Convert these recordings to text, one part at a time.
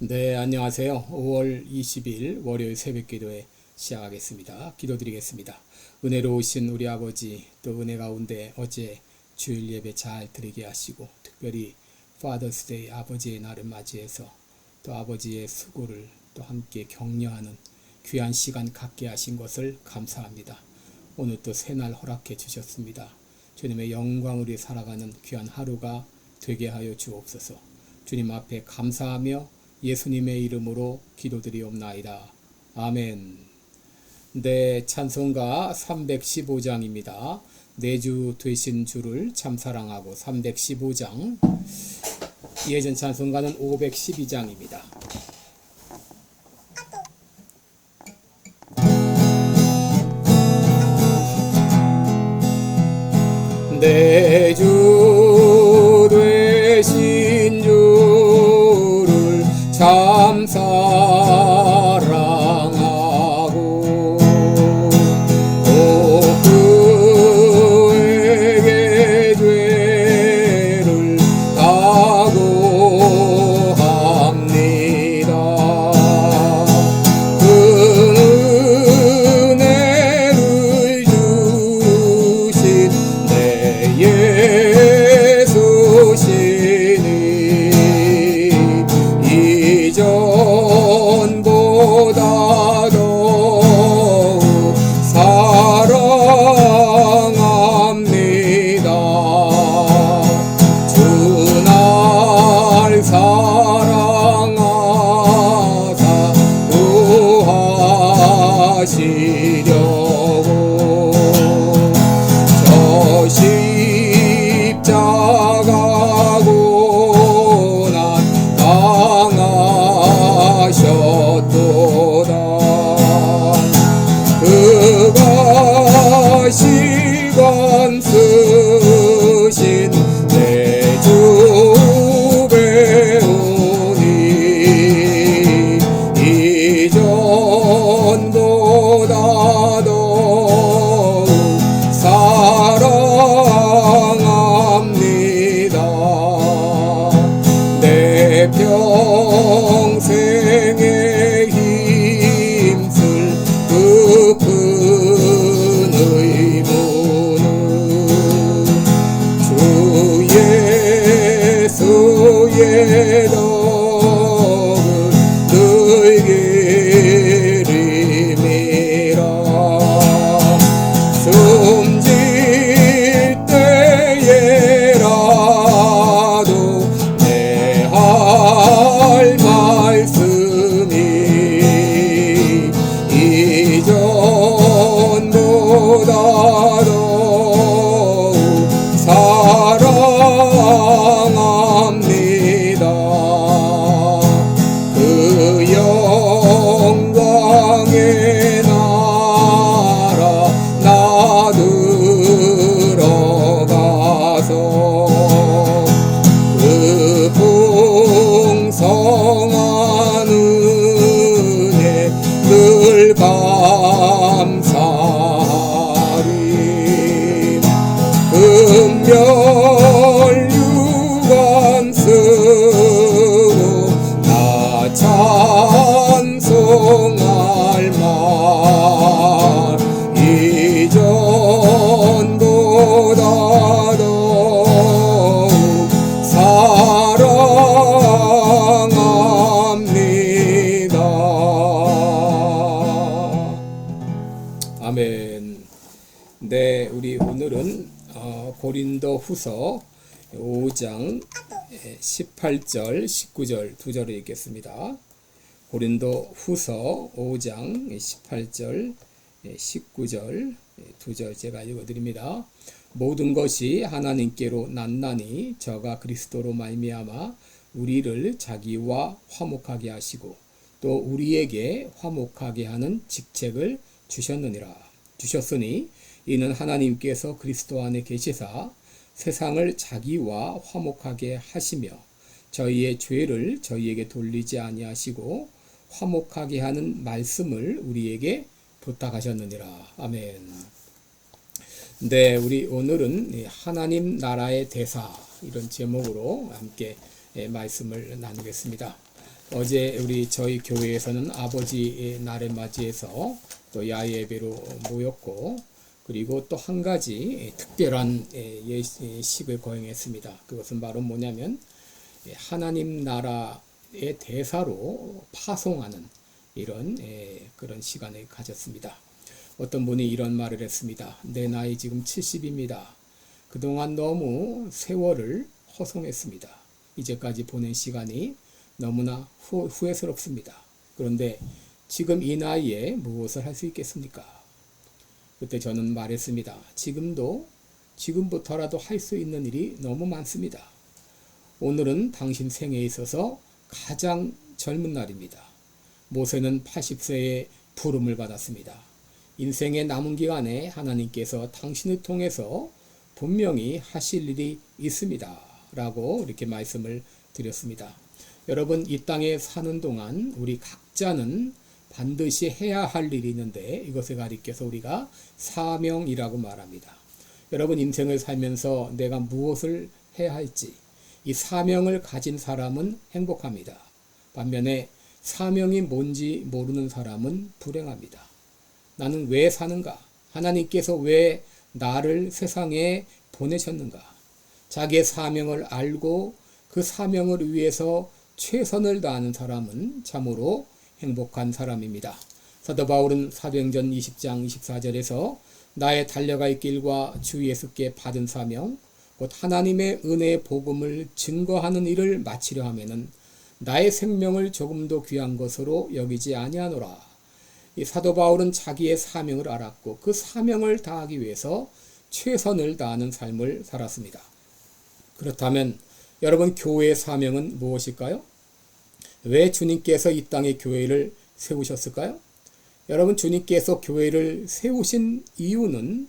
네, 안녕하세요. 5월 20일 월요일 새벽 기도회 시작하겠습니다. 기도드리겠습니다. 은혜로우신 우리 아버지, 또 은혜 가운데 어제 주일 예배 잘 드리게 하시고, 특별히 Day 아버지의 날을 맞이해서 또 아버지의 수고를 또 함께 격려하는 귀한 시간 갖게 하신 것을 감사합니다. 오늘 또 새날 허락해 주셨습니다. 주님의 영광으로 살아가는 귀한 하루가 되게 하여 주옵소서. 주님 앞에 감사하며 예수님의 이름으로 기도드리옵나이다. 아멘. 네, 찬송가 315장입니다. 내주 되신 주를 참 사랑하고 315장. 예전 찬송가는 512장입니다. 금 고린도 후서 5장 18절, 19절 두 절을 읽겠습니다. 고린도 후서 5장 18절, 19절 두 절 제가 읽어드립니다. 모든 것이 하나님께로 났나니 저가 그리스도로 말미암아 우리를 자기와 화목하게 하시고 또 우리에게 화목하게 하는 직책을 주셨느니라 주셨으니 이는 하나님께서 그리스도 안에 계시사 세상을 자기와 화목하게 하시며 저희의 죄를 저희에게 돌리지 아니하시고 화목하게 하는 말씀을 우리에게 부탁하셨느니라 아멘. 네, 우리 오늘은 이 하나님 나라의 대사 이런 제목으로 함께 예, 말씀을 나누겠습니다. 어제 우리 저희 교회에서는 아버지의 날을 맞이해서 또 야외 예배로 모였고 그리고 또 한 가지 특별한 예식을 거행했습니다. 그것은 바로 뭐냐면 하나님 나라의 대사로 파송하는 이런 그런 시간을 가졌습니다. 어떤 분이 이런 말을 했습니다. 내 나이 지금 70입니다. 그동안 너무 세월을 허송했습니다. 이제까지 보낸 시간이 너무나 후, 후회스럽습니다. 그런데 지금 이 나이에 무엇을 할 수 있겠습니까? 그때 저는 말했습니다. 지금도 지금부터라도 할 수 있는 일이 너무 많습니다. 오늘은 당신 생에 있어서 가장 젊은 날입니다. 모세는 80세에 부름을 받았습니다. 인생의 남은 기간에 하나님께서 당신을 통해서 분명히 하실 일이 있습니다. 라고 이렇게 말씀을 드렸습니다. 여러분, 이 땅에 사는 동안 우리 각자는 반드시 해야 할 일이 있는데 이것을 가리켜서 우리가 사명이라고 말합니다. 여러분, 인생을 살면서 내가 무엇을 해야 할지 이 사명을 가진 사람은 행복합니다. 반면에 사명이 뭔지 모르는 사람은 불행합니다. 나는 왜 사는가? 하나님께서 왜 나를 세상에 보내셨는가? 자기의 사명을 알고 그 사명을 위해서 최선을 다하는 사람은 참으로 행복한 사람입니다. 사도 바울은 사도행전 20장 24절에서 나의 달려갈 길과 주 예수께 받은 사명 곧 하나님의 은혜의 복음을 증거하는 일을 마치려 하면은 나의 생명을 조금도 귀한 것으로 여기지 아니하노라. 이 사도 바울은 자기의 사명을 알았고 그 사명을 다하기 위해서 최선을 다하는 삶을 살았습니다. 그렇다면 여러분 교회의 사명은 무엇일까요? 왜 주님께서 이 땅에 교회를 세우셨을까요? 여러분 주님께서 교회를 세우신 이유는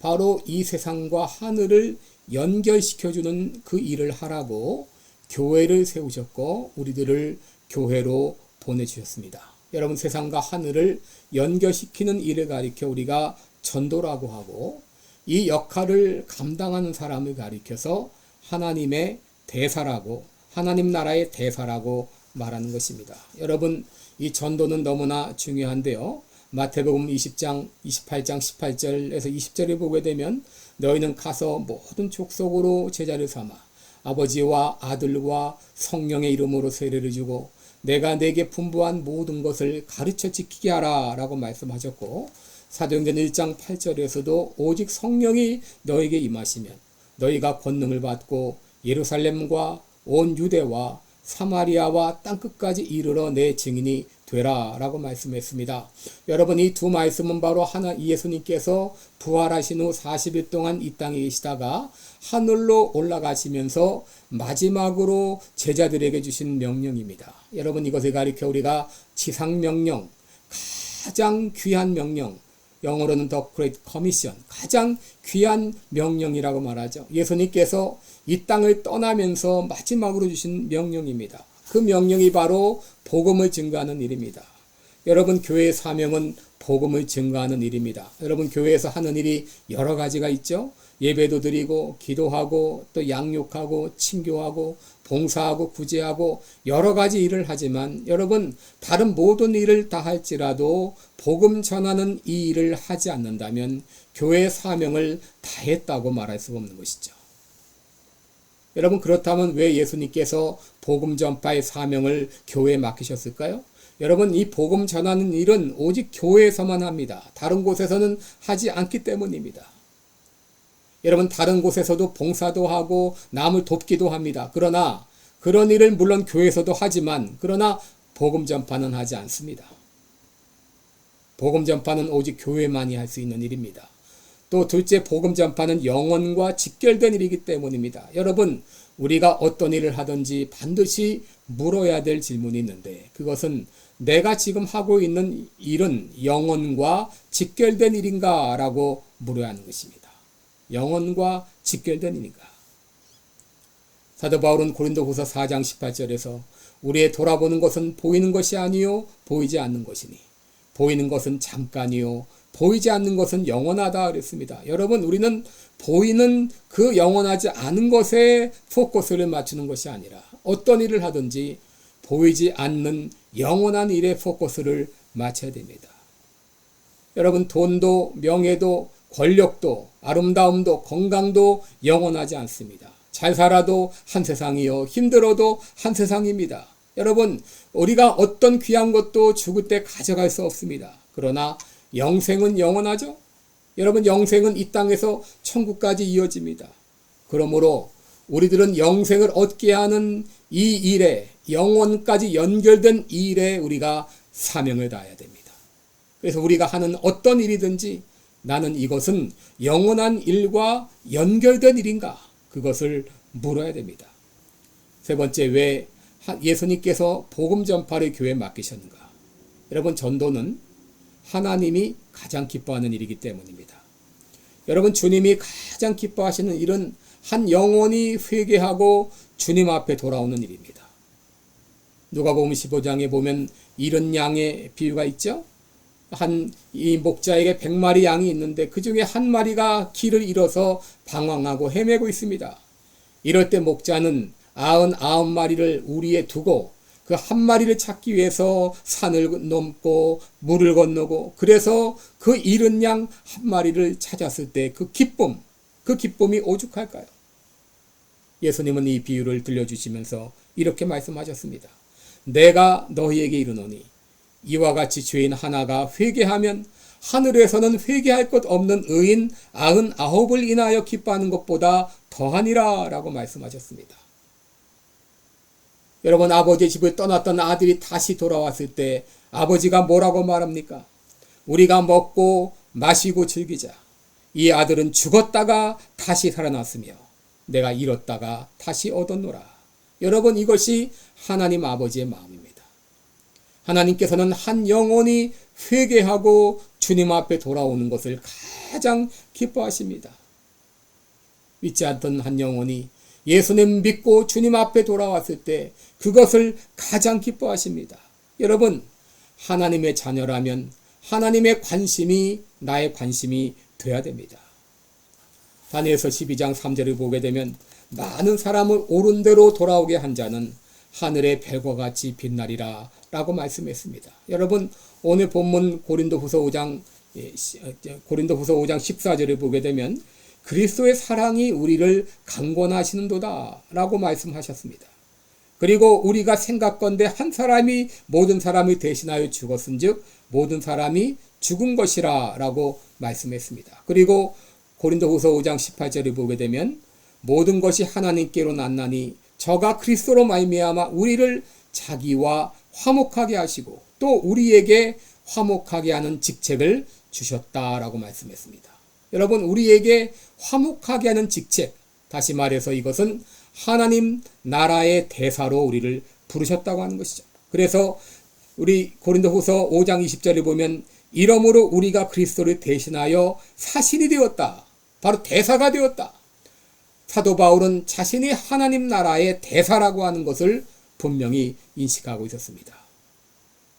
바로 이 세상과 하늘을 연결시켜주는 그 일을 하라고 교회를 세우셨고 우리들을 교회로 보내주셨습니다. 여러분 세상과 하늘을 연결시키는 일을 가리켜 우리가 전도라고 하고 이 역할을 감당하는 사람을 가리켜서 하나님의 대사라고 하나님 나라의 대사라고 말하는 것입니다. 여러분 이 전도는 너무나 중요한데요. 마태복음 20장 28장 18절에서 20절에 보게 되면 너희는 가서 모든 족속으로 제자를 삼아 아버지와 아들과 성령의 이름으로 세례를 주고 내가 내게 분부한 모든 것을 가르쳐 지키게 하라 라고 말씀하셨고 사도행전 1장 8절에서도 오직 성령이 너에게 임하시면 너희가 권능을 받고 예루살렘과 온 유대와 사마리아와 땅끝까지 이르러 내 증인이 되라 라고 말씀했습니다. 여러분 이 두 말씀은 바로 하나 예수님께서 부활하신 후 40일 동안 이 땅에 계시다가 하늘로 올라가시면서 마지막으로 제자들에게 주신 명령입니다. 여러분 이것을 가리켜 우리가 지상 명령 가장 귀한 명령 영어로는 The Great Commission 가장 귀한 명령이라고 말하죠. 예수님께서 이 땅을 떠나면서 마지막으로 주신 명령입니다. 그 명령이 바로 복음을 증거하는 일입니다. 여러분 교회의 사명은 복음을 증거하는 일입니다. 여러분 교회에서 하는 일이 여러 가지가 있죠. 예배도 드리고 기도하고 또 양육하고 친교하고 봉사하고 구제하고 여러 가지 일을 하지만 여러분 다른 모든 일을 다 할지라도 복음 전하는 이 일을 하지 않는다면 교회의 사명을 다 했다고 말할 수가 없는 것이죠. 여러분 그렇다면 왜 예수님께서 복음 전파의 사명을 교회에 맡기셨을까요? 여러분 이 복음 전하는 일은 오직 교회에서만 합니다. 다른 곳에서는 하지 않기 때문입니다. 여러분 다른 곳에서도 봉사도 하고 남을 돕기도 합니다. 그러나 그런 일을 물론 교회에서도 하지만 그러나 복음 전파는 하지 않습니다. 복음 전파는 오직 교회만이 할 수 있는 일입니다. 또 둘째 복음 전파는 영혼과 직결된 일이기 때문입니다. 여러분 우리가 어떤 일을 하든지 반드시 물어야 될 질문이 있는데 그것은 내가 지금 하고 있는 일은 영혼과 직결된 일인가? 라고 물어야 하는 것입니다. 영혼과 직결된 일인가? 사도 바울은 고린도후서 4장 18절에서 우리의 돌아보는 것은 보이는 것이 아니요 보이지 않는 것이니 보이는 것은 잠깐이요 보이지 않는 것은 영원하다 그랬습니다. 여러분 우리는 보이는 그 영원하지 않은 것에 포커스를 맞추는 것이 아니라 어떤 일을 하든지 보이지 않는 영원한 일에 포커스를 맞춰야 됩니다. 여러분, 돈도, 명예도, 권력도, 아름다움도, 건강도 영원하지 않습니다. 잘 살아도 한 세상이요. 힘들어도 한 세상입니다. 여러분, 우리가 어떤 귀한 것도 죽을 때 가져갈 수 없습니다. 그러나 영생은 영원하죠? 여러분, 영생은 이 땅에서 천국까지 이어집니다. 그러므로 우리들은 영생을 얻게 하는 이 일에, 영원까지 연결된 이 일에 우리가 사명을 다해야 됩니다. 그래서 우리가 하는 어떤 일이든지 나는 이것은 영원한 일과 연결된 일인가? 그것을 물어야 됩니다. 세 번째, 왜 예수님께서 복음 전파를 교회에 맡기셨는가? 여러분, 전도는 하나님이 가장 기뻐하는 일이기 때문입니다. 여러분, 주님이 가장 기뻐하시는 일은 한 영혼이 회개하고 주님 앞에 돌아오는 일입니다. 누가복음 15장에 보면 이런 양의 비유가 있죠? 한 이 목자에게 100마리 양이 있는데 그 중에 한 마리가 길을 잃어서 방황하고 헤매고 있습니다. 이럴 때 목자는 99마리를 우리에 두고 그 한 마리를 찾기 위해서 산을 넘고 물을 건너고 그래서 그 잃은 양 한 마리를 찾았을 때 그 기쁨, 그 기쁨이 오죽할까요? 예수님은 이 비유를 들려주시면서 이렇게 말씀하셨습니다. 내가 너희에게 이르노니 이와 같이 죄인 하나가 회개하면 하늘에서는 회개할 것 없는 의인 아흔 아홉을 인하여 기뻐하는 것보다 더하니라 라고 말씀하셨습니다. 여러분 아버지 집을 떠났던 아들이 다시 돌아왔을 때 아버지가 뭐라고 말합니까? 우리가 먹고 마시고 즐기자. 이 아들은 죽었다가 다시 살아났으며 내가 잃었다가 다시 얻었노라. 여러분 이것이 하나님 아버지의 마음입니다. 하나님께서는 한 영혼이 회개하고 주님 앞에 돌아오는 것을 가장 기뻐하십니다. 믿지 않던 한 영혼이 예수님 믿고 주님 앞에 돌아왔을 때 그것을 가장 기뻐하십니다. 여러분, 하나님의 자녀라면 하나님의 관심이 나의 관심이 되어야 됩니다. 다니엘서 12장 3절을 보게 되면 많은 사람을 옳은 대로 돌아오게 한 자는 하늘의 별과 같이 빛나리라 라고 말씀했습니다. 여러분 오늘 본문 고린도후서 5장 예, 어, 고린도후서 5장 14절을 보게 되면 그리스도의 사랑이 우리를 강권하시는도다 라고 말씀하셨습니다. 그리고 우리가 생각건대 한 사람이 모든 사람을 대신하여 죽었은즉 모든 사람이 죽은 것이라 라고 말씀했습니다. 그리고 고린도후서 5장 18절을 보게 되면 모든 것이 하나님께로 났나니 저가 그리스도로 말미암아 우리를 자기와 화목하게 하시고 또 우리에게 화목하게 하는 직책을 주셨다라고 말씀했습니다. 여러분 우리에게 화목하게 하는 직책 다시 말해서 이것은 하나님 나라의 대사로 우리를 부르셨다고 하는 것이죠. 그래서 우리 고린도후서 5장 20절에 보면 이러므로 우리가 그리스도를 대신하여 사신이 되었다. 바로 대사가 되었다. 사도 바울은 자신이 하나님 나라의 대사라고 하는 것을 분명히 인식하고 있었습니다.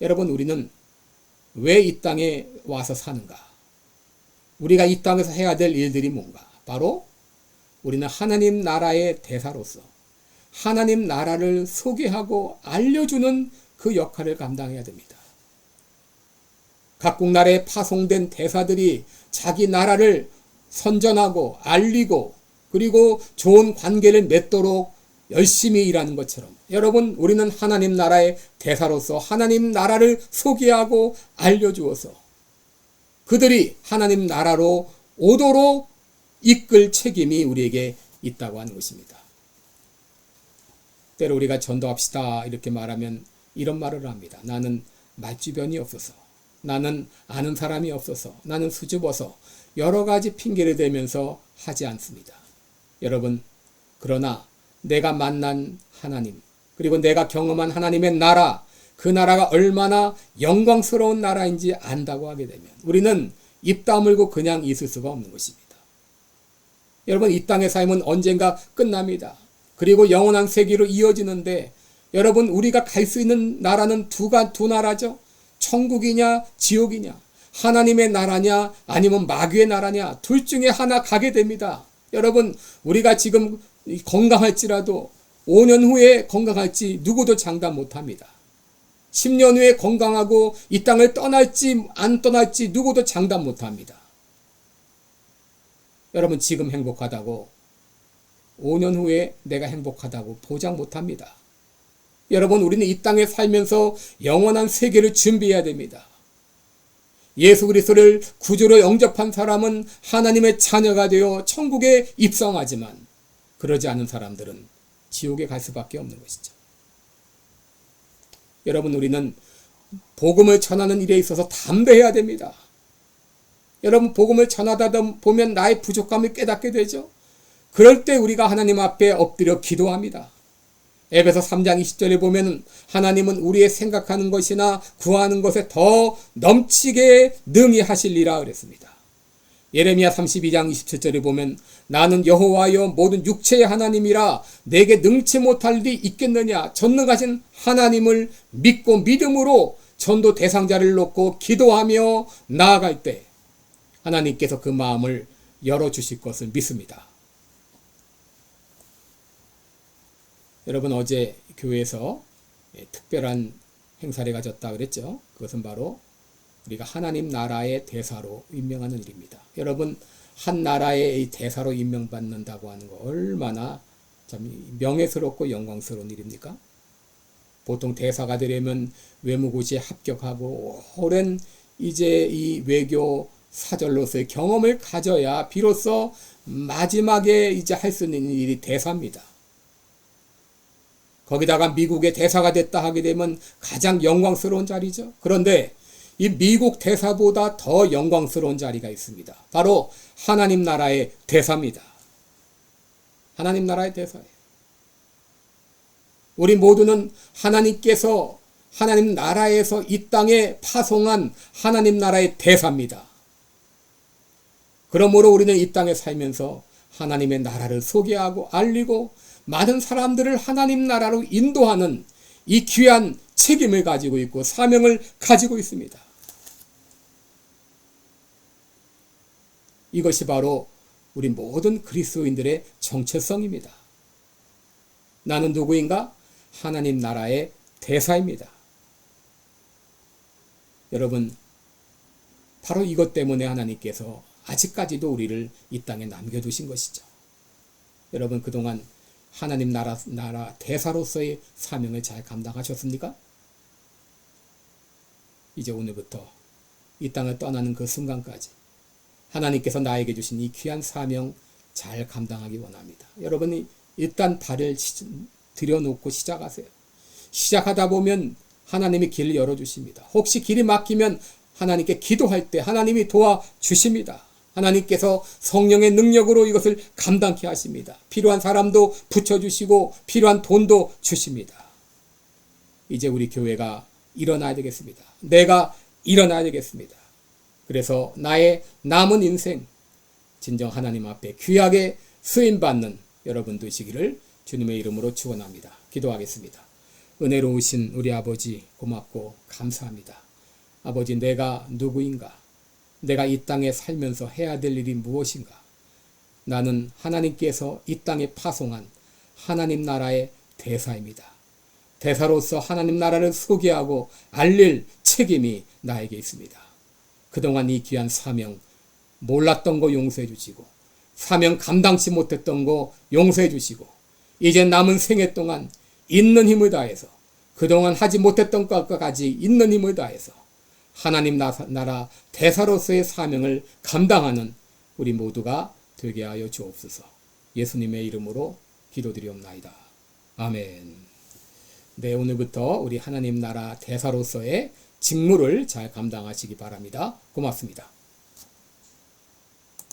여러분, 우리는 왜 이 땅에 와서 사는가? 우리가 이 땅에서 해야 될 일들이 뭔가? 바로 우리는 하나님 나라의 대사로서 하나님 나라를 소개하고 알려주는 그 역할을 감당해야 됩니다. 각국 나라에 파송된 대사들이 자기 나라를 선전하고 알리고 그리고 좋은 관계를 맺도록 열심히 일하는 것처럼 여러분 우리는 하나님 나라의 대사로서 하나님 나라를 소개하고 알려주어서 그들이 하나님 나라로 오도록 이끌 책임이 우리에게 있다고 하는 것입니다. 때로 우리가 전도합시다 이렇게 말하면 이런 말을 합니다. 나는 말주변이 없어서 나는 아는 사람이 없어서 나는 수줍어서 여러 가지 핑계를 대면서 하지 않습니다. 여러분, 그러나 내가 만난 하나님, 그리고 내가 경험한 하나님의 나라, 그 나라가 얼마나 영광스러운 나라인지 안다고 하게 되면 우리는 입 다물고 그냥 있을 수가 없는 것입니다. 여러분, 이 땅의 삶은 언젠가 끝납니다. 그리고 영원한 세계로 이어지는데 여러분, 우리가 갈 수 있는 나라는 두가 두 나라죠. 천국이냐, 지옥이냐. 하나님의 나라냐, 아니면 마귀의 나라냐. 둘 중에 하나 가게 됩니다. 여러분, 우리가 지금 건강할지라도 5년 후에 건강할지 누구도 장담 못합니다. 10년 후에 건강하고 이 땅을 떠날지 안 떠날지 누구도 장담 못 합니다. 여러분 지금 행복하다고 5년 후에 내가 행복하다고 보장 못 합니다. 여러분 우리는 이 땅에 살면서 영원한 세계를 준비해야 됩니다. 예수 그리스도를 구주로 영접한 사람은 하나님의 자녀가 되어 천국에 입성하지만 그러지 않은 사람들은 지옥에 갈 수밖에 없는 것이죠. 여러분 우리는 복음을 전하는 일에 있어서 담대해야 됩니다. 여러분 복음을 전하다 보면 나의 부족감을 깨닫게 되죠. 그럴 때 우리가 하나님 앞에 엎드려 기도합니다. 에베소 3장 20절에 보면 하나님은 우리의 생각하는 것이나 구하는 것에 더 넘치게 능히 하실리라 그랬습니다. 예레미야 32장 27절에 보면 나는 여호와여 모든 육체의 하나님이라 내게 능치 못할 일이 있겠느냐 전능하신 하나님을 믿고 믿음으로 전도 대상자를 놓고 기도하며 나아갈 때 하나님께서 그 마음을 열어 주실 것을 믿습니다. 여러분 어제 교회에서 예, 특별한 행사를 가졌다 그랬죠. 그것은 바로 우리가 하나님 나라의 대사로 임명하는 일입니다. 여러분 한 나라의 대사로 임명받는다고 하는 거 얼마나 참 명예스럽고 영광스러운 일입니까? 보통 대사가 되려면 외무고시에 합격하고 오랜 이제 이 외교 사절로서의 경험을 가져야 비로소 마지막에 이제 할 수 있는 일이 대사입니다. 거기다가 미국의 대사가 됐다 하게 되면 가장 영광스러운 자리죠. 그런데 이 미국 대사보다 더 영광스러운 자리가 있습니다. 바로 하나님 나라의 대사입니다. 하나님 나라의 대사예요. 우리 모두는 하나님께서 하나님 나라에서 이 땅에 파송한 하나님 나라의 대사입니다. 그러므로 우리는 이 땅에 살면서 하나님의 나라를 소개하고 알리고 많은 사람들을 하나님 나라로 인도하는 이 귀한 책임을 가지고 있고 사명을 가지고 있습니다. 이것이 바로 우리 모든 그리스도인들의 정체성입니다. 나는 누구인가? 하나님 나라의 대사입니다. 여러분, 바로 이것 때문에 하나님께서 아직까지도 우리를 이 땅에 남겨두신 것이죠. 여러분, 그동안 하나님 나라, 나라 대사로서의 사명을 잘 감당하셨습니까? 이제 오늘부터 이 땅을 떠나는 그 순간까지 하나님께서 나에게 주신 이 귀한 사명 잘 감당하기 원합니다. 여러분이 일단 발을 들여놓고 시작하세요. 시작하다 보면 하나님이 길을 열어주십니다. 혹시 길이 막히면 하나님께 기도할 때 하나님이 도와주십니다. 하나님께서 성령의 능력으로 이것을 감당케 하십니다. 필요한 사람도 붙여주시고 필요한 돈도 주십니다. 이제 우리 교회가 일어나야 되겠습니다. 내가 일어나야 되겠습니다. 그래서 나의 남은 인생 진정 하나님 앞에 귀하게 쓰임받는 여러분 되시기를 주님의 이름으로 축원합니다. 기도하겠습니다. 은혜로우신 우리 아버지 고맙고 감사합니다. 아버지 내가 누구인가? 내가 이 땅에 살면서 해야 될 일이 무엇인가? 나는 하나님께서 이 땅에 파송한 하나님 나라의 대사입니다. 대사로서 하나님 나라를 소개하고 알릴 책임이 나에게 있습니다. 그동안 이 귀한 사명 몰랐던 거 용서해 주시고 사명 감당치 못했던 거 용서해 주시고 이제 남은 생애 동안 있는 힘을 다해서 그동안 하지 못했던 것까지 있는 힘을 다해서 하나님 나라 대사로서의 사명을 감당하는 우리 모두가 되게 하여 주옵소서. 예수님의 이름으로 기도드리옵나이다. 아멘. 네, 오늘부터 우리 하나님 나라 대사로서의 직무를 잘 감당하시기 바랍니다. 고맙습니다.